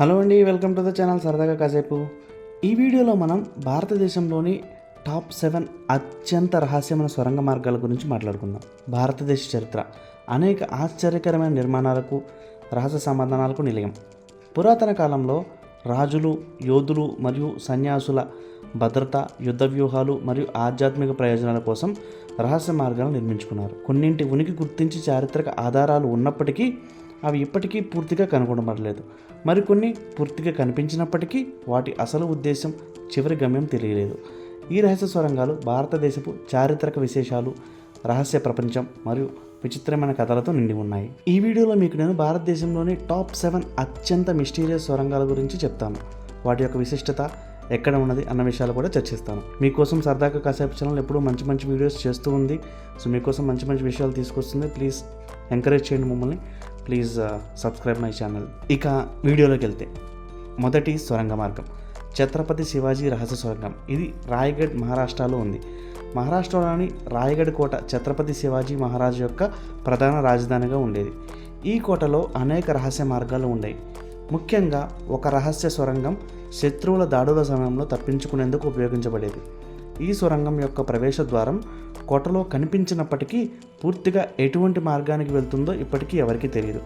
Hello అండి welcome to the channel సరదాగా కాసేపు. ఈ వీడియోలో మనం భారతదేశంలోని టాప్ సెవెన్ అత్యంత రహస్యమైన సొరంగ మార్గాల గురించి మాట్లాడుకుందాం. భారతదేశ చరిత్ర అనేక ఆశ్చర్యకరమైన నిర్మాణాలకు రహస్య సమాధానాలకు నిలయం. పురాతన కాలంలో రాజులు యోధులు మరియు సన్యాసుల భద్రత యుద్ధ వ్యూహాలు మరియు ఆధ్యాత్మిక ప్రయోజనాల కోసం రహస్య మార్గాలను నిర్మించుకున్నారు. కొన్నింటి ఉనికి గుర్తించి చారిత్రక ఆధారాలు ఉన్నప్పటికీ అవి ఇప్పటికీ పూర్తిగా కనుగొనబడలేదు. మరికొన్ని పూర్తిగా కనిపించినప్పటికీ వాటి అసలు ఉద్దేశం చివరి గమ్యం తెలియలేదు. ఈ రహస్య సొరంగాలు భారతదేశపు చారిత్రక విశేషాలు రహస్య ప్రపంచం మరియు విచిత్రమైన కథలతో నిండి ఉన్నాయి. ఈ వీడియోలో మీకు నేను భారతదేశంలోని టాప్ సెవెన్ అత్యంత మిస్టీరియస్ సొరంగాల గురించి చెప్తాను. వాటి యొక్క విశిష్టత ఎక్కడ ఉన్నది అన్న విషయాలు కూడా చర్చిస్తాను. మీకోసం సరదాగా కాసేపు ఛానల్ ఎప్పుడూ మంచి మంచి వీడియోస్ చేస్తూ ఉంది. సో మీకోసం మంచి మంచి విషయాలు తీసుకొస్తుంది. ప్లీజ్ ఎంకరేజ్ చేయండి మమ్మల్ని. Please subscribe my channel. ఇక వీడియోలోకి వెళ్తే మొదటి సొరంగ మార్గం. ఛత్రపతి శివాజీ రహస్య సొరంగం. ఇది రాయగఢ్ మహారాష్ట్రలో ఉంది. మహారాష్ట్రలోని రాయగఢ్ కోట ఛత్రపతి శివాజీ మహారాజు యొక్క ప్రధాన రాజధానిగా ఉండేది. ఈ కోటలో అనేక రహస్య మార్గాలు ఉన్నాయి ముఖ్యంగా ఒక రహస్య సొరంగం శత్రువుల దాడుల సమయంలో తప్పించుకునేందుకు ఉపయోగించబడేది. ఈ సొరంగం యొక్క ప్రవేశ ద్వారం కోటలో కనిపించినప్పటికీ పూర్తిగా ఎటువంటి మార్గానికి వెళ్తుందో ఇప్పటికీ ఎవరికీ తెలియదు.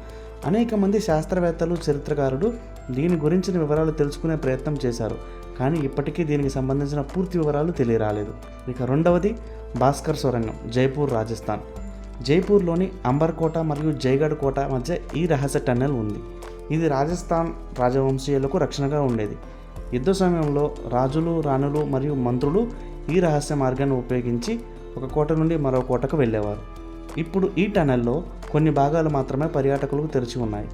అనేక మంది శాస్త్రవేత్తలు చరిత్రకారులు దీని గురించిన వివరాలు తెలుసుకునే ప్రయత్నం చేశారు కానీ ఇప్పటికీ దీనికి సంబంధించిన పూర్తి వివరాలు తెలియరాలేదు. ఇక రెండవది భాస్కర్ సొరంగం జైపూర్ రాజస్థాన్. జైపూర్లోని అంబర్ కోట మరియు జైగఢ్ కోట మధ్య ఈ రహస్య టన్నెల్ ఉంది. ఇది రాజస్థాన్ రాజవంశీయులకు రక్షణగా ఉండేది. యుద్ధ సమయంలో రాజులు రాణులు మరియు మంత్రులు ఈ రహస్య మార్గాన్ని ఉపయోగించి ఒక కోట నుండి మరో కోటకు వెళ్ళేవారు. ఇప్పుడు ఈ టనెల్లో కొన్ని భాగాలు మాత్రమే పర్యాటకులకు తెరిచి ఉన్నాయి.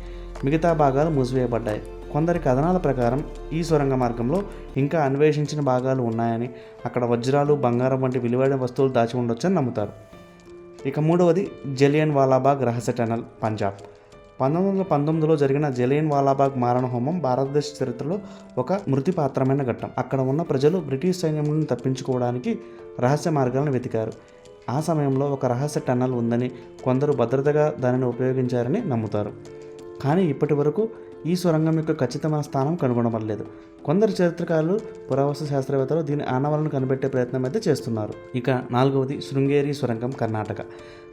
మిగతా భాగాలు మూసివేయబడ్డాయి. కొందరి కథనాల ప్రకారం ఈ సొరంగ మార్గంలో ఇంకా అన్వేషించిన భాగాలు ఉన్నాయని అక్కడ వజ్రాలు బంగారం వంటి విలువైన వస్తువులు దాచి ఉండొచ్చని నమ్ముతారు. ఇక మూడవది జలియన్ వాలాబాగ్ రహస్య టనల్ పంజాబ్. పంతొమ్మిది వందల పంతొమ్మిదిలో జరిగిన జలియన్ వాలాబాగ్ మారణ హోమం భారతదేశ చరిత్రలో ఒక మృతిపాత్రమైన ఘట్టం. అక్కడ ఉన్న ప్రజలు బ్రిటిష్ సైన్యం నుండి తప్పించుకోవడానికి రహస్య మార్గాలను వెతికారు. ఆ సమయంలో ఒక రహస్య టన్నల్ ఉందని కొందరు భద్రతగా దానిని ఉపయోగించారని నమ్ముతారు. కానీ ఇప్పటి వరకు ఈ సొరంగం యొక్క ఖచ్చితమైన స్థానం కనుగొనబడలేదు. కొందరు చరిత్రకారులు పురావస్తు శాస్త్రవేత్తలు దీని ఆనవాలను కనిపెట్టే ప్రయత్నం అయితే చేస్తున్నారు. ఇక నాలుగవది శృంగేరి సొరంగం కర్ణాటక.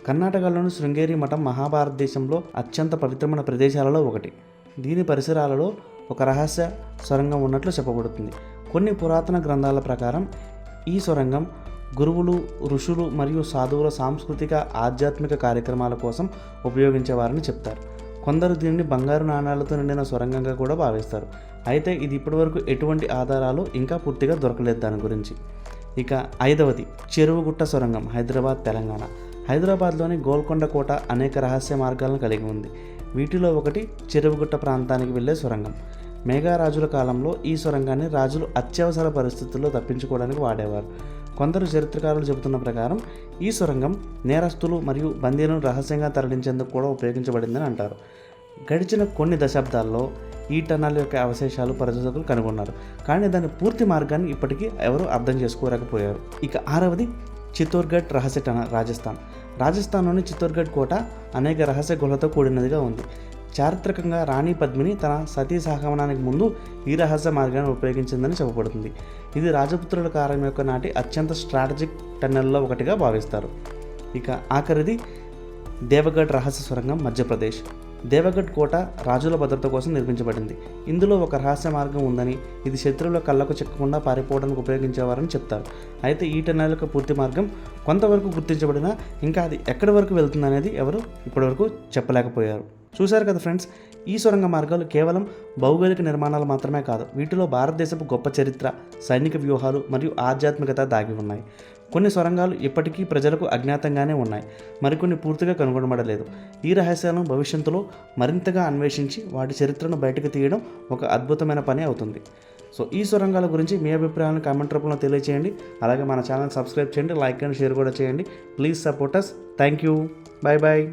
కర్ణాటకలోని శృంగేరి మఠం మహాభారతదేశంలో అత్యంత పవిత్రమైన ప్రదేశాలలో ఒకటి. దీని పరిసరాలలో ఒక రహస్య సొరంగం ఉన్నట్లు చెప్పబడుతుంది. కొన్ని పురాతన గ్రంథాల ప్రకారం ఈ సొరంగం గురువులు ఋషులు మరియు సాధువుల సాంస్కృతిక ఆధ్యాత్మిక కార్యక్రమాల కోసం ఉపయోగించేవారని చెప్తారు. కొందరు దీనిని బంగారు నాణాలతో నిండిన సొరంగంగా కూడా భావిస్తారు. అయితే ఇది ఇప్పటివరకు ఎటువంటి ఆధారాలు ఇంకా పూర్తిగా దొరకలేదు దాని గురించి. ఇక ఐదవది చెరువుగుట్ట సొరంగం హైదరాబాద్ తెలంగాణ. హైదరాబాద్లోని గోల్కొండ కోట అనేక రహస్య మార్గాలను కలిగి ఉంది. వీటిలో ఒకటి చెరువుగుట్ట ప్రాంతానికి వెళ్ళే సొరంగం. మేఘారాజుల కాలంలో ఈ సొరంగాన్ని రాజులు అత్యవసర పరిస్థితుల్లో తప్పించుకోవడానికి వాడేవారు. కొందరు చరిత్రకారులు చెబుతున్న ప్రకారం ఈ సొరంగం నేరస్తులు మరియు బందీలను రహస్యంగా తరలించేందుకు కూడా ఉపయోగించబడిందని అంటారు. గడిచిన కొన్ని దశాబ్దాల్లో ఈ టన్నల్ యొక్క అవశేషాలు పరిశోధకులు కనుగొన్నారు. కానీ దాని పూర్తి మార్గాన్ని ఇప్పటికీ ఎవరూ అర్థం చేసుకోలేకపోయారు. ఇక ఆరవది చిత్తోర్గఢ్ రహస్య టనల్ రాజస్థాన్. రాజస్థాన్లోని చిత్తోర్గఢ్ కోట అనేక రహస్య గుహలతో కూడినదిగా ఉంది. చారిత్రకంగా రాణి పద్మిని తన సతీ సహగమనానికి ముందు ఈ రహస్య మార్గాన్ని ఉపయోగించిందని చెప్పబడుతుంది. ఇది రాజపుత్రుల కారం యొక్క నాటి అత్యంత స్ట్రాటజిక్ టన్నెల్లో ఒకటిగా భావిస్తారు. ఇక ఆఖరిది దేవగఢ్ రహస్య సొరంగం మధ్యప్రదేశ్. దేవగఢ్ కోట రాజుల భద్రత కోసం నిర్మించబడింది. ఇందులో ఒక రహస్య మార్గం ఉందని ఇది శత్రువుల కళ్ళకు చిక్కకుండా పారిపోవడానికి ఉపయోగించేవారని చెప్తారు. అయితే ఈ టన్నెల్ యొక్క పూర్తి మార్గం కొంతవరకు గుర్తించబడినా ఇంకా అది ఎక్కడి వరకు వెళ్తుందనేది ఎవరు ఇప్పటివరకు చెప్పలేకపోయారు. చూశారు కదా ఫ్రెండ్స్ ఈ సొరంగ మార్గాలు కేవలం భౌగోళిక నిర్మాణాలు మాత్రమే కాదు వీటిలో భారతదేశపు గొప్ప చరిత్ర సైనిక వ్యూహాలు మరియు ఆధ్యాత్మికత దాగి ఉన్నాయి. కొన్ని సొరంగాలు ఇప్పటికీ ప్రజలకు అజ్ఞాతంగానే ఉన్నాయి మరికొన్ని పూర్తిగా కనుగొనబడలేదు. ఈ రహస్యాలను భవిష్యత్తులో మరింతగా అన్వేషించి వాటి చరిత్రను బయటకు తీయడం ఒక అద్భుతమైన పని అవుతుంది. సో ఈ సొరంగాల గురించి మీ అభిప్రాయాలను కామెంట్ రూపంలో తెలియచేయండి అలాగే మన ఛానల్ సబ్స్క్రైబ్ చేయండి లైక్ అండ్ షేర్ కూడా చేయండి. Please support us thank you bye bye